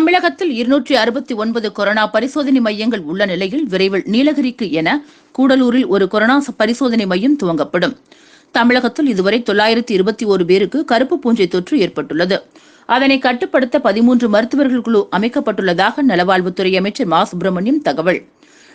தமிழகத்தில் இருநூற்றி அறுபத்தி ஒன்பது கொரோனா பரிசோதனை மையங்கள் உள்ள நிலையில் விரைவில் நீலகிரிக்கு என கூடலூரில் ஒரு கொரோனா பரிசோதனை மையம் துவங்கப்படும். தமிழகத்தில் இதுவரை தொள்ளாயிரத்தி இருபத்தி ஒரு பேருக்கு கருப்பு பூஞ்சை தொற்று ஏற்பட்டுள்ளது. அதனை கட்டுப்படுத்த பதிமூன்று மருத்துவர்கள் குழு அமைக்கப்பட்டுள்ளதாக நலவாழ்வுத்துறை அமைச்சர் மா. சுப்பிரமணியம் தகவல்.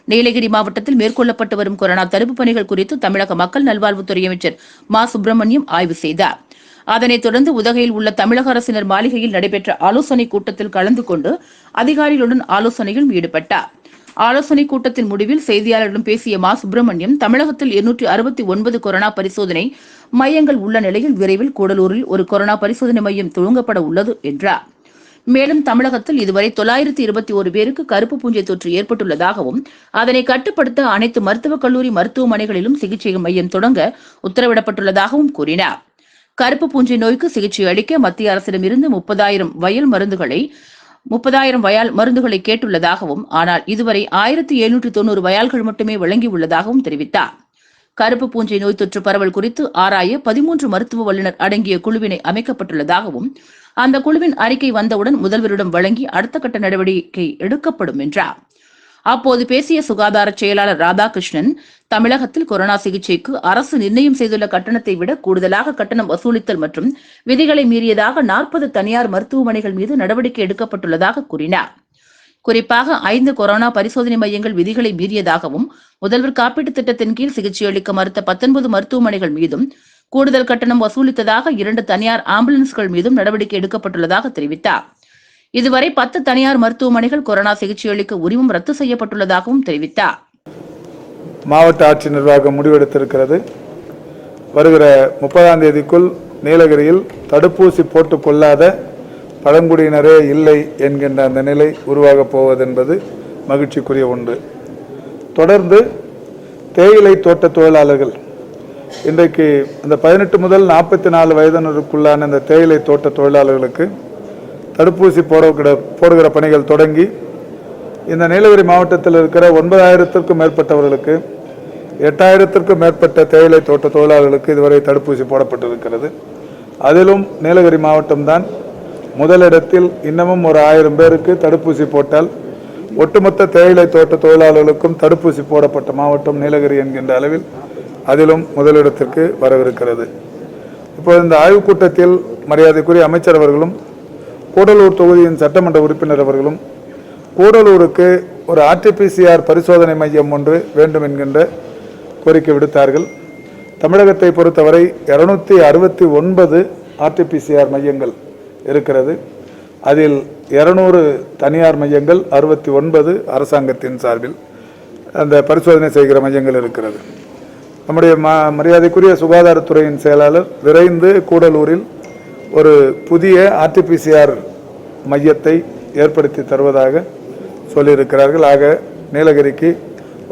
நீலகிரி மாவட்டத்தில் மேற்கொள்ளப்பட்டு வரும் கொரோனா தடுப்புப் பணிகள் குறித்து தமிழக மக்கள் நல்வாழ்வுத்துறை அமைச்சர் மா. சுப்பிரமணியம் ஆய்வு செய்தார். அதனைத் தொடர்ந்து உதகையில் உள்ள தமிழக அரசினர் மாளிகையில் நடைபெற்ற ஆலோசனைக் கூட்டத்தில் கலந்து கொண்டு அதிகாரிகளுடன் ஆலோசனையில் ஈடுபட்டார். ஆலோசனைக் கூட்டத்தின் முடிவில் செய்தியாளர்களிடம் பேசிய மா. சுப்பிரமணியம் தமிழகத்தில் இருநூற்றி அறுபத்தி ஒன்பது கொரோனா பரிசோதனை மையங்கள் உள்ள நிலையில் விரைவில் கூடலூரில் ஒரு கொரோனா பரிசோதனை மையம் துவங்கப்பட உள்ளது என்றார். மேலும் தமிழகத்தில் இதுவரை தொள்ளாயிரத்தி இருபத்தி ஒரு பேருக்கு கருப்பு பூஞ்சை தொற்று ஏற்பட்டுள்ளதாகவும் அதனை கட்டுப்படுத்த அனைத்து மருத்துவக் கல்லூரி மருத்துவமனைகளிலும் சிகிச்சை மையம் தொடங்க உத்தரவிடப்பட்டுள்ளதாகவும் கூறினார். கருப்பு பூஞ்சை நோய்க்கு சிகிச்சை அளிக்க மத்திய அரசிடமிருந்து முப்பதாயிரம் வயல் மருந்துகளை முப்பதாயிரம் வயால் மருந்துகளை கேட்டுள்ளதாகவும் ஆனால் இதுவரை ஆயிரத்தி எழுநூற்று தொண்ணூறு வயால்கள் மட்டுமே வழங்கியுள்ளதாகவும் தெரிவித்தார். கருப்பு பூஞ்சை நோய் தொற்று பரவல் குறித்து ஆராய பதிமூன்று மருத்துவ வல்லுநர் அடங்கிய குழுவினை அமைக்கப்பட்டுள்ளதாகவும் அந்த குழுவின் அறிக்கை வந்தவுடன் முதல்வரிடம் வழங்கி அடுத்த கட்ட நடவடிக்கை எடுக்கப்படும் என்றார். அப்போது பேசிய சுகாதார செயலாளர் ராதாகிருஷ்ணன் தமிழகத்தில் கொரோனா சிகிச்சைக்கு அரசு நிர்ணயம் செய்துள்ள கட்டணத்தை விட கூடுதலாக கட்டணம் வசூலித்தல் மற்றும் விதிகளை மீறியதாக நாற்பது தனியார் மருத்துவமனைகள் மீது நடவடிக்கை எடுக்கப்பட்டுள்ளதாக கூறினார். குறிப்பாக ஐந்து கொரோனா பரிசோதனை மையங்கள் விதிகளை மீறியதாகவும் முதல்வர் காப்பீட்டுத் திட்டத்தின் கீழ் சிகிச்சை அளிக்க மறுத்த பத்தொன்பது மருத்துவமனைகள் மீதும் கூடுதல் கட்டணம் வசூலித்ததாக இரண்டு தனியார் ஆம்புலன்ஸ்கள் மீதும் நடவடிக்கை எடுக்கப்பட்டுள்ளதாக தெரிவித்தார். இதுவரை பத்து தனியார் மருத்துவமனைகள் கொரோனா சிகிச்சை அளிக்க உரிமம் ரத்து செய்யப்பட்டுள்ளதாகவும் தெரிவித்தார். மாவட்ட ஆட்சி நிர்வாகம் முடிவெடுத்திருக்கிறது. வருகிற முப்பதாம் தேதிக்குள் நீலகிரியில் தடுப்பூசி போட்டுக் கொள்ளாத பழங்குடியினரே இல்லை என்கின்ற அந்த நிலை உருவாகப் போவதென்பது மகிழ்ச்சிக்குரிய ஒன்று. தொடர்ந்து தேயிலை தோட்ட தொழிலாளர்கள் இன்றைக்கு அந்த பதினெட்டு முதல் நாற்பத்தி நாலு வயதினருக்குள்ளான இந்த தேயிலை தோட்ட தொழிலாளர்களுக்கு தடுப்பூசி போட போடுகிற பணிகள் தொடங்கி இந்த நீலகிரி மாவட்டத்தில் இருக்கிற ஒன்பதாயிரத்திற்கும் மேற்பட்டவர்களுக்கு எட்டாயிரத்திற்கும் மேற்பட்ட தேயிலை தோட்ட தொழிலாளர்களுக்கு இதுவரை தடுப்பூசி போடப்பட்டிருக்கிறது. அதிலும் நீலகிரி மாவட்டம்தான் முதலிடத்தில் இன்னமும் ஒரு ஆயிரம் பேருக்கு தடுப்பூசி போட்டால் ஒட்டுமொத்த தேயிலை தோட்ட தொழிலாளர்களுக்கும் தடுப்பூசி போடப்பட்ட மாவட்டம் நீலகிரி என்கின்ற அளவில் அதிலும் முதலிடத்திற்கு வரவிருக்கிறது. இப்போது இந்த ஆய்வுக் கூட்டத்தில் மரியாதைக்குரிய அமைச்சர் அவர்களும் கூடலூர் தொகுதியின் சட்டமன்ற உறுப்பினர் அவர்களும் கூடலூருக்கு ஒரு ஆர்டிபிசிஆர் பரிசோதனை மையம் ஒன்று வேண்டும் என்கின்ற கோரிக்கை விடுத்தார்கள். தமிழகத்தை பொறுத்தவரை இருநூத்தி அறுபத்தி ஒன்பது ஆர்டிபிசிஆர் மையங்கள் இருக்கிறது. அதில் இருநூறு தனியார் மையங்கள் அறுபத்தி ஒன்பது அரசாங்கத்தின் சார்பில் அந்த பரிசோதனை செய்கிற மையங்கள் இருக்கிறது. நம்முடைய ம மரியாதைக்குரிய சுகாதாரத்துறையின் செயலாளர் விரைந்து கூடலூரில் ஒரு புதிய ஆர்டிபிசிஆர் மையத்தை ஏற்படுத்தி தருவதாக சொல்லியிருக்கிறார்கள். ஆக நீலகிரிக்கு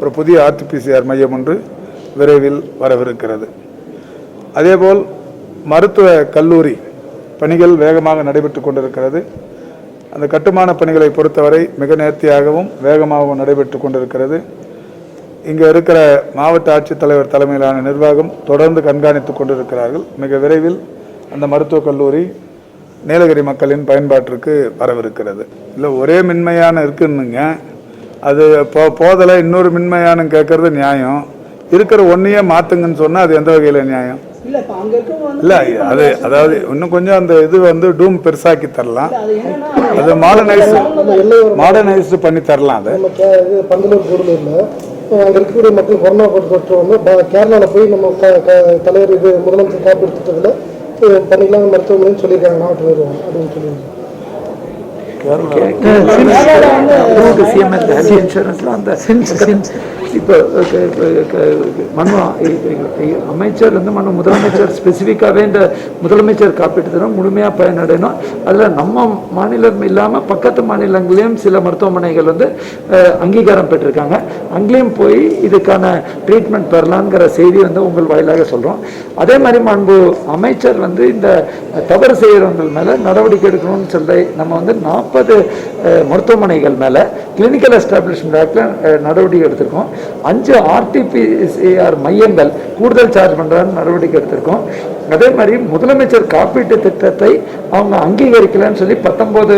ஒரு புதிய ஆர்டிபிசிஆர் மையம் ஒன்று விரைவில் வரவிருக்கிறது. அதேபோல் மருத்துவ கல்லூரி பணிகள் வேகமாக நடைபெற்று கொண்டிருக்கிறது. அந்த கட்டுமான பணிகளை பொறுத்தவரை மிக நேர்த்தியாகவும் வேகமாகவும் நடைபெற்று கொண்டிருக்கிறது. இங்கே இருக்கிற மாவட்ட ஆட்சித்தலைவர் தலைமையிலான நிர்வாகம் தொடர்ந்து கண்காணித்துக் கொண்டிருக்கிறார்கள். மிக விரைவில் அந்த மருத்துவக் கல்லூரி நீலகிரி மக்களின் பயன்பாட்டிற்கு வரவிருக்கிறது. இல்லை ஒரே மின்மையான இருக்குன்னுங்க. அது போ போதலை இன்னொரு மின்மையான கேட்கறது நியாயம். இருக்கிற ஒன்றையே மாற்றுங்கன்னு சொன்னால் அது எந்த வகையில் நியாயம்? இல்ல அது அதாவது இன்னும் கொஞ்சம் அந்த இது வந்து டூம் பெருசாக்கி தரலாம். அது மாடர்னைஸ் மாடர்னைஸ்டு பண்ணி தரலாம் அது. இருக்கக்கூடிய மக்கள் கொரோனா தொற்று வந்து ப- கேரளால போய் நம்ம தலைவர் இது முதலமைச்சர் காப்பீடு திட்டத்தில் பண்ணிக்கலாம் மருத்துவமனைன்னு சொல்லியிருக்காங்க மாவட்ட நிர்வாகம் அப்படின்னு சொல்லியிருக்காங்க. ஹெல்த் இன்சூரன்ஸ்ல அந்த இப்போ மனு அமைச்சர் வந்து மனு முதலமைச்சர் ஸ்பெசிஃபிக்காகவே இந்த முதலமைச்சர் காப்பீட்டு தினம் முழுமையாக பயனடையணும் அதில் நம்ம மாநிலம் இல்லாமல் பக்கத்து மாநிலங்களையும் சில மருத்துவமனைகள் வந்து அங்கீகாரம் பெற்றிருக்காங்க அங்கேயும் போய் இதுக்கான ட்ரீட்மெண்ட் பெறலாங்கிற செய்தி வந்து உங்கள் வாயிலாக சொல்கிறோம் அதே மாதிரி மாண்பு அமைச்சர் வந்து இந்த தவறு செய்கிறவங்கள் மேலே நடவடிக்கை எடுக்கணும்னு சொல்லி நம்ம வந்து நாற்பது மருத்துவமனைகள் மேலே கிளினிக்கல் எஸ்டாப்ளிஷ்மெண்ட் ஆக்டில் நடவடிக்கை எடுத்திருக்கோம். அஞ்சு ஆர்டிபிசிஆர் மையங்கள் கூடுதல் சார்ஜ் பண்ணுறான்னு நடவடிக்கை எடுத்திருக்கோம். அதே மாதிரி முதலமைச்சர் காப்பீட்டு திட்டத்தை அவங்க அங்கீகரிக்கலைன்னு சொல்லி பத்தொம்போது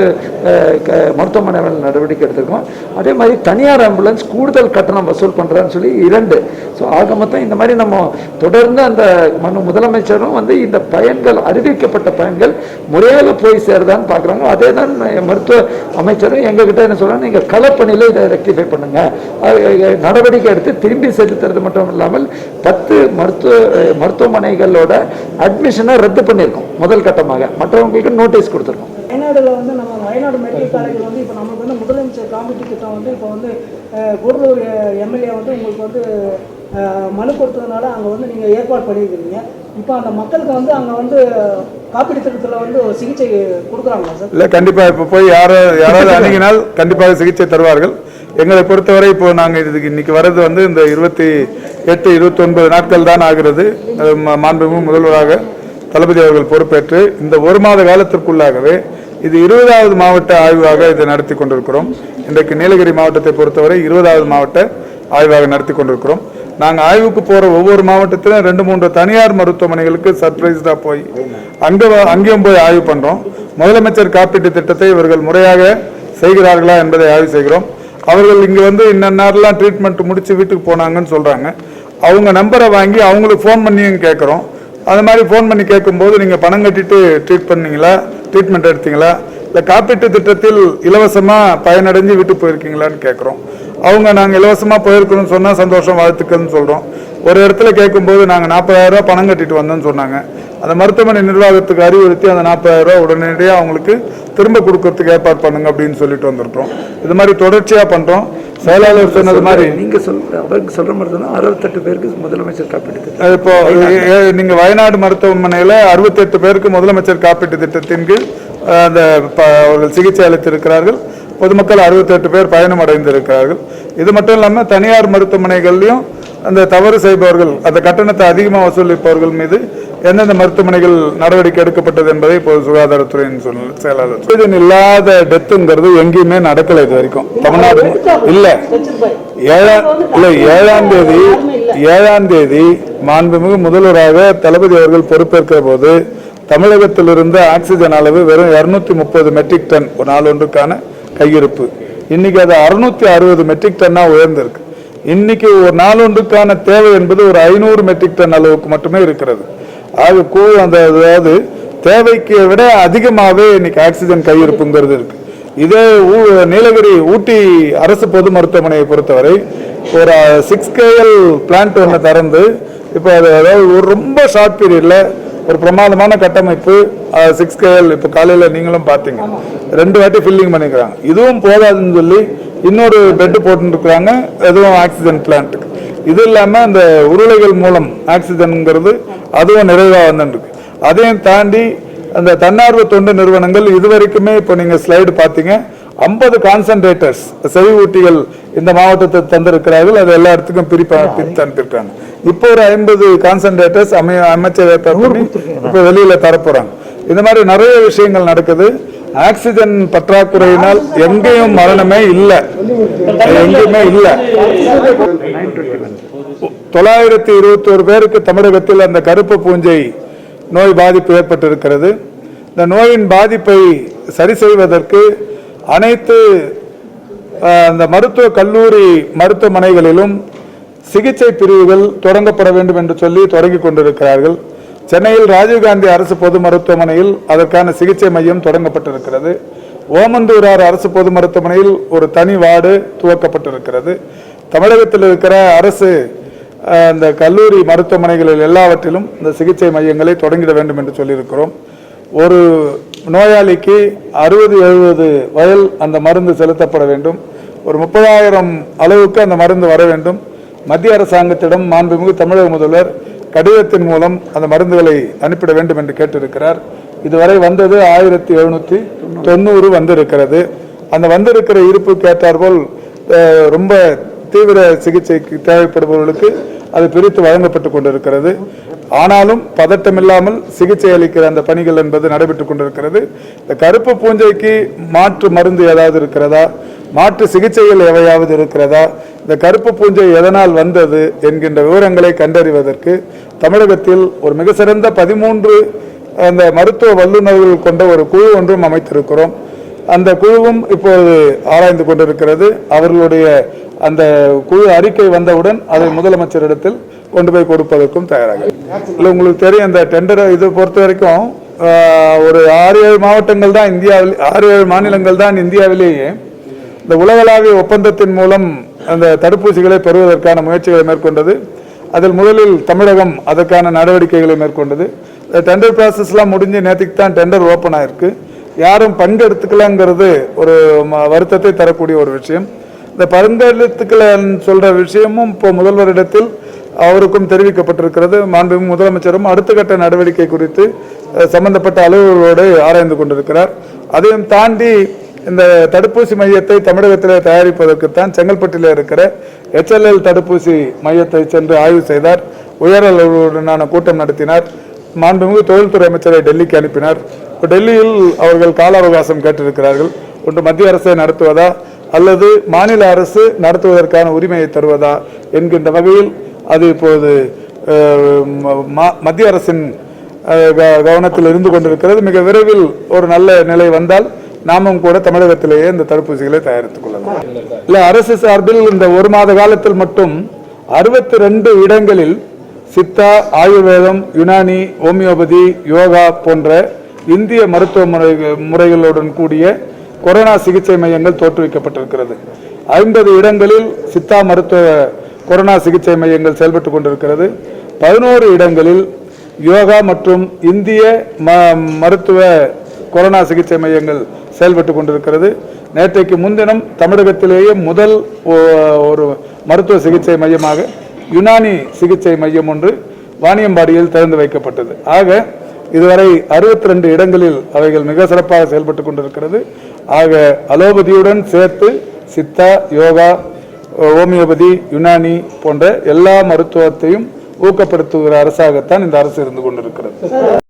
மருத்துவமனை நடவடிக்கை எடுத்திருக்கோம். அதே மாதிரி தனியார் ஆம்புலன்ஸ் கூடுதல் கட்டணம் வசூல் பண்ணுறான்னு சொல்லி இரண்டு. ஸோ ஆக மொத்தம் இந்த மாதிரி நம்ம தொடர்ந்து அந்த மனு முதலமைச்சரும் வந்து இந்த பயன்கள் அறிவிக்கப்பட்ட பயன்கள் முறையாக போய் சேருதான்னு பார்க்குறாங்க. அதே தான் மருத்துவ அமைச்சரும் எங்ககிட்ட என்ன சொல்றாங்க நீங்கள் களப்பணியில் இதை ரெக்டிஃபை பண்ணுங்க. நடவடிக்கை எடுத்து திரும்பி செலுத்துறது மட்டும் இல்லாமல் பத்து மருத்துவ மருத்துவமனைகளோட அட்மிஷனை ரத்து பண்ணியிருக்கோம் முதல் கட்டமாக. மற்றவங்களுக்கு நோட்டீஸ் கொடுத்துருக்கோம். வயநாடுல வந்து நம்ம வயநாடு மெடிக்கல் காலேஜ் வந்து இப்போ நமக்கு வந்து முதலமைச்சர் காப்பீட்டு திட்டம் வந்து இப்போ வந்து அஹ், எம்எல்ஏ வந்து உங்களுக்கு வந்து மனு கொடுத்ததுனால அங்கே வந்து நீங்கள் ஏற்பாடு பண்ணியிருக்கிறீங்க. இப்போ அந்த மக்களுக்கு வந்து அங்கே வந்து காப்பீட்டு திட்டத்தில் வந்து சிகிச்சை கொடுக்குறாங்களா சார்? இல்லை கண்டிப்பாக இப்போ போய் யாரோ யாராவது அணுகினால் கண்டிப்பாக சிகிச்சை தருவார்கள். எங்களை பொறுத்தவரை இப்போ நாங்கள் இதுக்கு இன்னைக்கு வர்றது வந்து இந்த இருபத்தி எட்டு இருபத்தி ஒன்பது நாட்கள் தான் ஆகிறது. மாண்புமிகு முதல்வராக தளபதி அவர்கள் பொறுப்பேற்று இந்த ஒரு மாத காலத்திற்குள்ளாகவே இது இருபதாவது மாவட்ட ஆய்வாக இதை நடத்தி கொண்டிருக்கிறோம். இன்றைக்கு நீலகிரி மாவட்டத்தை பொறுத்தவரை இருபதாவது மாவட்ட ஆய்வாக நடத்தி கொண்டிருக்கிறோம். நாங்கள் ஆய்வுக்கு போகிற ஒவ்வொரு மாவட்டத்திலும் ரெண்டு மூன்று தனியார் மருத்துவமனைகளுக்கு சர்ப்ரைஸ்டாக போய் அங்கே அங்கேயும் போய் ஆய்வு பண்ணுறோம் முதலமைச்சர் காப்பீட்டு திட்டத்தை இவர்கள் முறையாக செய்கிறார்களா என்பதை ஆய்வு செய்கிறோம். அவர்கள் இங்கே வந்து இன்னெல்லாம் ட்ரீட்மெண்ட் முடித்து வீட்டுக்கு போனாங்கன்னு சொல்கிறாங்க அவங்க நம்பரை வாங்கி அவங்களுக்கு ஃபோன் பண்ணியும் கேட்குறோம் அது மாதிரி ஃபோன் பண்ணி கேட்கும்போது நீங்கள் பணம் கட்டிட்டு ட்ரீட் பண்ணீங்களா? ட்ரீட்மெண்ட் எடுத்தீங்களா? இல்லை காப்பீட்டு திட்டத்தில் இலவசமாக பயனடைஞ்சு வீட்டுக்கு போயிருக்கீங்களான்னு கேட்குறோம் அவங்க நாங்கள் இலவசமாக போயிருக்கணும்னு சொன்னால் சந்தோஷம் வாழ்த்துக்கள்னு சொல்கிறோம் ஒரு இடத்துல கேட்கும்போது நாங்கள் நாற்பதாயிரம் ரூபாய் பணம் கட்டிட்டு வந்தோம்னு சொன்னாங்க. அந்த மருத்துவமனை நிர்வாகத்துக்கு அறிவுறுத்தி அந்த நாற்பதாயிரம் ரூபாய் உடனடியாக அவங்களுக்கு திரும்ப கொடுக்கறதுக்கு ஏற்பாடு பண்ணுங்க அப்படின்னு சொல்லிட்டு வந்திருக்கிறோம். இது மாதிரி தொடர்ச்சியாக பண்ணுறோம் செயலாளர் சொன்னது மாதிரி நீங்க சொல் அவருக்கு சொல்ற மாதிரி தான் அறுபத்தெட்டு பேருக்கு முதலமைச்சர் அது இப்போ ஏ- ஏ- நீங்க வயநாடு மருத்துவமனையில அறுபத்தெட்டு பேருக்கு முதலமைச்சர் காப்பீட்டு திட்டத்தின் கீழ் அந்த அவர்கள் சிகிச்சை அளித்திருக்கிறார்கள். பொதுமக்கள் அறுபத்தெட்டு பேர் பயணம் அடைந்திருக்கிறார்கள். இது மட்டும் இல்லாமல் தனியார் மருத்துவமனைகள்லையும் அந்த தவறு செய்பவர்கள் அந்த கட்டணத்தை அதிகமாக வசூலிப்பவர்கள் மீது எந்தெந்த மருத்துவமனைகள் நடவடிக்கை எடுக்கப்பட்டது என்பதை இப்போது சுகாதாரத்துறையின் சொன்ன செயலாளர் ஆக்சிஜன் இல்லாத டெத்துங்கிறது எங்கேயுமே நடக்கல இது வரைக்கும். தமிழ்நாடு இல்ல. ஏழாம் இல்ல ஏழாம் தேதி ஏழாம் தேதி மாண்புமிகு முதல்வராக தளபதி அவர்கள் பொறுப்பேற்கிற போது தமிழகத்திலிருந்து ஆக்சிஜன் அளவு வெறும் இருநூத்தி முப்பது மெட்ரிக் டன் ஒரு நாள் ஒன்றுக்கான கையிருப்பு. இன்னைக்கு அது அறுநூத்தி அறுபது மெட்ரிக் டன்னா உயர்ந்திருக்கு. இன்னைக்கு ஒரு நாளொன்றுக்கான தேவை என்பது ஒரு ஐநூறு மெட்ரிக் டன் அளவுக்கு மட்டுமே இருக்கிறது. ஆக கூ அந்த அதாவது தேவைக்கு விட அதிகமாகவே இன்னைக்கு ஆக்சிஜன் கையிருப்புங்கிறது இருக்கு. இதே ஊ- நீலகிரி ஊட்டி அரசு பொது மருத்துவமனையை பொறுத்தவரை ஒரு சிக்ஸ் கேஎல் பிளான்ட் ஒன்று திறந்து இப்போ அது அதாவது ஒரு ரொம்ப ஷார்ட் பீரியடில் ஒரு பிரமாதமான கட்டமைப்பு சிக்ஸ் கேஎல் இப்போ காலையில் நீங்களும் பார்த்தீங்க. ரெண்டு வாட்டி ஃபில்லிங் பண்ணிக்கிறாங்க. இதுவும் போதாதுன்னு சொல்லி இன்னொரு பெட்டு போட்டுருக்குறாங்க அதுவும் ஆக்சிஜன் பிளான்ட்டுக்கு இது இல்லாமல் அந்த உருளைகள் மூலம் ஆக்சிஜன்ங்கிறது அதுவும் நிறைவாக வந்துருக்கு அதையும் தாண்டி அந்த தன்னார்வ தொண்டு நிறுவனங்கள் இதுவரைக்குமே இப்போ நீங்கள் ஸ்லைடு பார்த்தீங்க. ஐம்பது கான்சன்ட்ரேட்டர்ஸ் செறிவூட்டிகள் இந்த மாவட்டத்தை தந்திருக்கிறார்கள். அது எல்லா இடத்துக்கும் பிரிப்பா பிரித்து அனுப்பியிருக்காங்க இப்போ ஒரு ஐம்பது கான்சன்ட்ரேட்டர்ஸ் அமை அமைச்சர் இப்போ வெளியில் தரப்போகிறாங்க இந்த மாதிரி நிறைய விஷயங்கள் நடக்குது. ஆக்சிஜன் பற்றாக்குறையினால் எங்கேயும் மரணமே இல்லை. எங்கேயுமே இல்லை. தொள்ளாயிரத்தி இருபத்தி ஒரு பேருக்கு தமிழகத்தில் அந்த கருப்பு பூஞ்சை நோய் பாதிப்பு ஏற்பட்டிருக்கிறது. இந்த நோயின் பாதிப்பை சரி செய்வதற்கு அனைத்து அந்த மருத்துவ கல்லூரி மருத்துவமனைகளிலும் சிகிச்சை பிரிவுகள் தொடங்கப்பட வேண்டும் என்று சொல்லி தொடங்கி கொண்டிருக்கிறார்கள். சென்னையில் ராஜீவ்காந்தி அரசு பொது மருத்துவமனையில் அதற்கான சிகிச்சை மையம் தொடங்கப்பட்டிருக்கிறது. ஓமந்தூரார் அரசு பொது மருத்துவமனையில் ஒரு தனி வார்டு துவக்கப்பட்டிருக்கிறது. தமிழகத்தில் இருக்கிற அரசு இந்த கல்லூரி மருத்துவமனைகளில் எல்லாவற்றிலும் இந்த சிகிச்சை மையங்களை தொடங்கிட வேண்டும் என்று சொல்லியிருக்கிறோம். ஒரு நோயாளிக்கு அறுபது எழுபது வயல் அந்த மருந்து செலுத்தப்பட வேண்டும். ஒரு முப்பதாயிரம் அளவுக்கு அந்த மருந்து வர வேண்டும். மத்திய அரசாங்கத்திடம் மாண்புமிகு தமிழக முதல்வர் கடிதத்தின் மூலம் அந்த மருந்துகளை அனுப்பிட வேண்டும் என்று கேட்டிருக்கிறார். இதுவரை வந்தது ஆயிரத்தி எழுநூற்றி தொண்ணூறு வந்திருக்கிறது. அந்த வந்திருக்கிற இருப்பு கேட்டார்போல் ரொம்ப தீவிர சிகிச்சைக்கு தேவைப்படுபவர்களுக்கு அது பிரித்து வழங்கப்பட்டு கொண்டிருக்கிறது. ஆனாலும் பதட்டமில்லாமல் சிகிச்சை அளிக்கிற அந்த பணிகள் என்பது நடைபெற்றுக் கொண்டிருக்கிறது. இந்த கருப்பு பூஞ்சைக்கு மாற்று மருந்து ஏதாவது இருக்கிறதா? மாற்று சிகிச்சைகள் எவையாவது இருக்கிறதா? இந்த கருப்பு பூஞ்சை எதனால் வந்தது என்கின்ற விவரங்களை கண்டறிவதற்கு தமிழகத்தில் ஒரு மிக சிறந்த பதிமூன்று அந்த மருத்துவ வல்லுநர்கள் கொண்ட ஒரு குழு ஒன்றும் அமைத்திருக்கிறோம். அந்த குழுவும் இப்போது ஆராய்ந்து கொண்டிருக்கிறது. அவர்களுடைய அந்த குழு அறிக்கை வந்தவுடன் அதை முதலமைச்சரிடத்தில் கொண்டு போய் கொடுப்பதற்கும் தயாராக இல்லை உங்களுக்கு தெரியும் அந்த டெண்டரை இது பொறுத்த வரைக்கும் ஒரு ஆறு ஏழு மாவட்டங்கள் தான் இந்தியாவில் ஆறு ஏழு மாநிலங்கள் தான் இந்தியாவிலேயே இந்த உலகளாவிய ஒப்பந்தத்தின் மூலம் அந்த தடுப்பூசிகளை பெறுவதற்கான முயற்சிகளை மேற்கொண்டது. அதில் முதலில் தமிழகம் அதற்கான நடவடிக்கைகளை மேற்கொண்டது. இந்த டெண்டர் ப்ராசஸ்லாம் முடிஞ்சு நேற்றுக்கு தான் டெண்டர் ஓப்பன் ஆயிருக்கு. யாரும் பங்கெடுத்துக்கலங்கிறது ஒரு வருத்தத்தை தரக்கூடிய ஒரு விஷயம். இந்த பங்கெடுத்துக்கலன்னு சொல்கிற விஷயமும் இப்போ முதல்வரிடத்தில் அவருக்கும் தெரிவிக்கப்பட்டிருக்கிறது. மாண்பு முதலமைச்சரும் அடுத்த கட்ட நடவடிக்கை குறித்து சம்பந்தப்பட்ட அலுவலர்களோடு ஆராய்ந்து கொண்டிருக்கிறார். அதையும் தாண்டி இந்த தடுப்பூசி மையத்தை தமிழகத்தில் தயாரிப்பதற்குத்தான் செங்கல்பட்டில் இருக்கிற எச்எல்எல் தடுப்பூசி மையத்தை சென்று ஆய்வு செய்தார். உயர் அலுவலருடனான கூட்டம் நடத்தினார். மாண்புமிகு தொழில்துறை அமைச்சரை டெல்லிக்கு அனுப்பினார். இப்போ டெல்லியில் அவர்கள் கால அவகாசம் கேட்டிருக்கிறார்கள். ஒன்று மத்திய அரசை நடத்துவதா? அல்லது மாநில அரசு நடத்துவதற்கான உரிமையை தருவதா என்கின்ற வகையில் அது இப்போது மத்திய அரசின் க- கவனத்தில் இருந்து கொண்டிருக்கிறது. மிக விரைவில் ஒரு நல்ல நிலை வந்தால் நாமும் கூட தமிழகத்திலேயே இந்த தடுப்பூசிகளை தயாரித்துக் கொள்ளலாம். இல்லை அரசு சார்பில் இந்த ஒரு மாத காலத்தில் மட்டும் அறுபத்தி ரெண்டு இடங்களில் சித்தா ஆயுர்வேதம் யுனானி ஹோமியோபதி யோகா போன்ற இந்திய மருத்துவ முறை முறைகளுடன் கூடிய கொரோனா சிகிச்சை மையங்கள் தோற்றுவிக்கப்பட்டிருக்கிறது. ஐம்பது இடங்களில் சித்தா மருத்துவ கொரோனா சிகிச்சை மையங்கள் செயல்பட்டு கொண்டிருக்கிறது. பதினோரு இடங்களில் யோகா மற்றும் இந்திய ம- மருத்துவ கொரோனா சிகிச்சை மையங்கள் செயல்பட்டு கொண்டிருக்கிறது. நேற்றைக்கு முன்தினம் தமிழகத்திலேயே முதல் ஓ- ஒரு மருத்துவ சிகிச்சை மையமாக யுனானி சிகிச்சை மையம் ஒன்று வாணியம்பாடியில் திறந்து வைக்கப்பட்டது. ஆக இதுவரை 62 ரெண்டு இடங்களில் அவைகள் மிக சிறப்பாக செயல்பட்டு கொண்டிருக்கிறது. ஆக அலோபதியுடன் சேர்த்து சித்தா யோகா ஹோமியோபதி யுனானி போன்ற எல்லா மருத்துவத்தையும் ஊக்கப்படுத்துகிற அரசாகத்தான் இந்த அரசு இருந்து கொண்டிருக்கிறது.